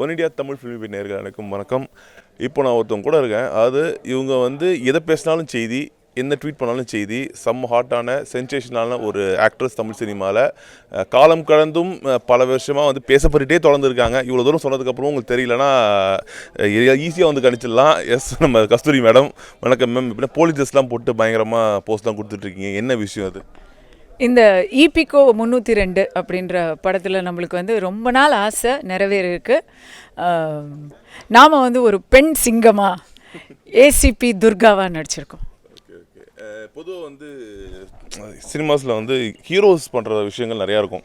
One India Tamil film நேர்கள் அனைக்கும் வணக்கம். இப்போ நான் ஒருத்தவங்க கூட இருக்கேன். அது இவங்க வந்து எதை பேசினாலும் செய்தி என்ன ட்வீட் பண்ணாலும் செய்தி செம்ம ஹாட்டான சென்சேஷனான ஒரு ஆக்ட்ரஸ் தமிழ் சினிமாவில் காலம் கடந்தும் பல வருஷமாக வந்து பேசப்பட்டுட்டே தொடர்ந்துருக்காங்க. இவ்வளோ தூரம் சொன்னதுக்கப்புறம் உங்களுக்கு தெரியலனா ஈஸியாக வந்து கணிச்சிடலாம். எஸ் நம்ம கஸ்தூரி மேடம். வணக்கம் மேம் இப்படின்னா போலீஸ் ட்ரெஸ்லாம் போட்டு பயங்கரமாக போஸ்ட்லாம் கொடுத்துட்ருக்கீங்க என்ன விஷயம் அது? இந்த ஈபிகோ முந்நூற்றி ரெண்டு அப்படின்ற படத்தில் நம்மளுக்கு வந்து ரொம்ப நாள் ஆசை நிறைவேறிருக்கு நாம் வந்து ஒரு பெண் சிங்கமாக ஏசிபி துர்காவாக நடிச்சிருக்கோம். பொதுவாக வந்து சினிமாஸில் வந்து ஹீரோஸ் பண்ணுற விஷயங்கள் நிறையா இருக்கும்.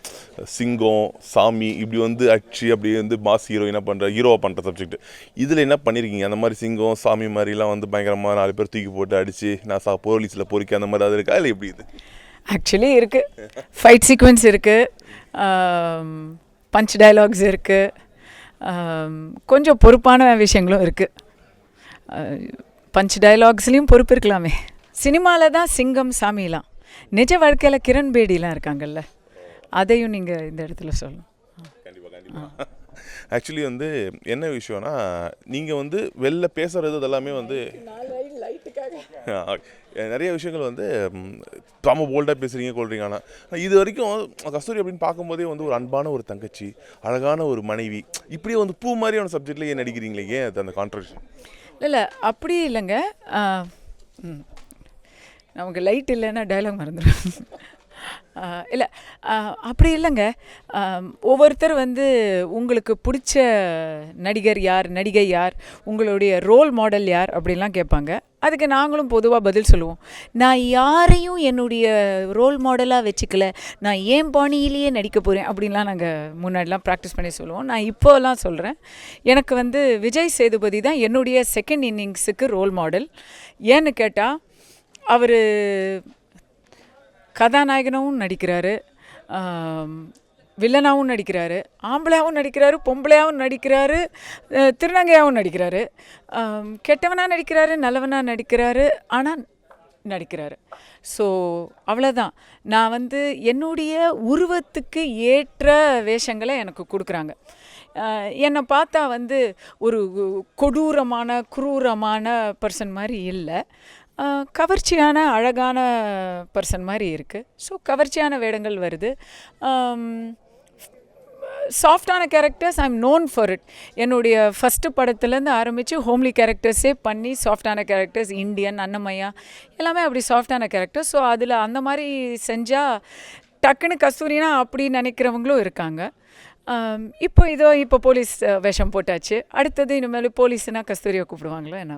சிங்கம் சாமி இப்படி வந்து அச்சு அப்படி வந்து மாஸ் ஹீரோ என்ன பண்ணுற ஹீரோவாக பண்ணுற சப்ஜெக்ட் இதில் என்ன பண்ணியிருக்கீங்க அந்த மாதிரி சிங்கம் சாமி மாதிரிலாம் வந்து பயங்கரமாக நாலு பேர் தூக்கி போட்டு அடித்து நான் சா போலீஸில் பொறிக்க அந்த மாதிரி அது இருக்கா? இல்லை எப்படி இது? ஆக்சுவலி இருக்குது ஃபைட் சீக்வன்ஸ் இருக்குது பஞ்ச் டயலாக்ஸ் இருக்குது கொஞ்சம் பொறுப்பான விஷயங்களும் இருக்குது பஞ்ச் டயலாக்ஸ்லேயும் பொறுப்பு இருக்கலாமே. சினிமாவில் தான் சிங்கம் சாமிலாம். நிஜ வாழ்க்கையில் கிரண் பேடிலாம் இருக்காங்கல்ல. அதையும் நீங்கள் இந்த இடத்துல சொல்லணும். ஆக்சுவலி வந்து என்ன விஷயம்னா நீங்கள் வந்து வெளில பேசுகிறது இதெல்லாமே வந்து நிறைய விஷயங்கள் வந்து தாம போல்டாக பேசுகிறீங்க கொள்றீங்க. ஆனால் இது வரைக்கும் கஸ்தூரி அப்படின்னு பார்க்கும்போதே வந்து ஒரு அன்பான ஒரு தங்கச்சி அழகான ஒரு மனைவி. இப்படியே வந்து பூ மாதிரியான சப்ஜெக்ட்ல ஏன் நடிக்கிறீங்களே? ஏன் அது அந்த கான்ட்ரடிக்ஷன் இல்லை இல்லை அப்படி இல்லைங்க. நமக்கு லைட் இல்லைன்னா டைலாக் மறந்துடும் இல்லை அப்படி இல்லைங்க. ஒவ்வொருத்தர் வந்து உங்களுக்கு பிடிச்ச நடிகர் யார் நடிகை யார் உங்களுடைய ரோல் மாடல் யார் அப்படின்லாம் கேட்பாங்க. அதுக்கு நாங்களும் பொதுவாக பதில் சொல்லுவோம். நான் யாரையும் என்னுடைய ரோல் மாடலாக வச்சுக்கல. நான் ஏன் பாணியிலேயே நடிக்க போகிறேன் அப்படின்லாம் நாங்கள் முன்னாடிலாம் ப்ராக்டிஸ் பண்ணி சொல்லுவோம். நான் இப்போலாம் சொல்கிறேன் எனக்கு வந்து விஜய் சேதுபதி தான் என்னுடைய செகண்ட் இன்னிங்ஸுக்கு ரோல் மாடல் ஏன்னு கேட்டால் அவர் கதாநாயகனும் நடிக்கிறாரு. வில்லனாகவும் நடிக்கிறாரு ஆம்பளையாகவும் நடிக்கிறாரு பொம்பளையாகவும் நடிக்கிறாரு திருநங்கையாகவும் நடிக்கிறாரு. கெட்டவனாக நடிக்கிறாரு நல்லவனாக நடிக்கிறாரு ஆனால் நடிக்கிறாரு. ஸோ அவ்வளோதான் நான் வந்து என்னுடைய உருவத்துக்கு ஏற்ற வேஷங்களை எனக்கு கொடுக்குறாங்க. என்னை பார்த்தா வந்து ஒரு கொடூரமான குரூரமான பர்சன் மாதிரி இல்லை. கவர்ச்சியான அழகான பர்சன் மாதிரி இருக்குது ஸோ கவர்ச்சியான வேடங்கள் வருது. சாஃப்டான characters I'm known for it என்னுடைய ஃபஸ்ட்டு படத்துலேருந்து ஆரம்பித்து ஹோம்லி கேரக்டர்ஸே பண்ணி சாஃப்டான கேரக்டர்ஸ் இந்தியன் அன்னமையா எல்லாமே அப்படி சாஃப்டான கேரக்டர்ஸ் ஸோ அதில் அந்த மாதிரி செஞ்சால் டக்குன்னு கஸ்தூரினா அப்படி நினைக்கிறவங்களும் இருக்காங்க. இப்போ இதோ இப்போ போலீஸ் வேஷம் போட்டாச்சு. அடுத்தது இனிமேல் போலீஸ்னால் கஸ்தூரியை கூப்பிடுவாங்களோ என்ன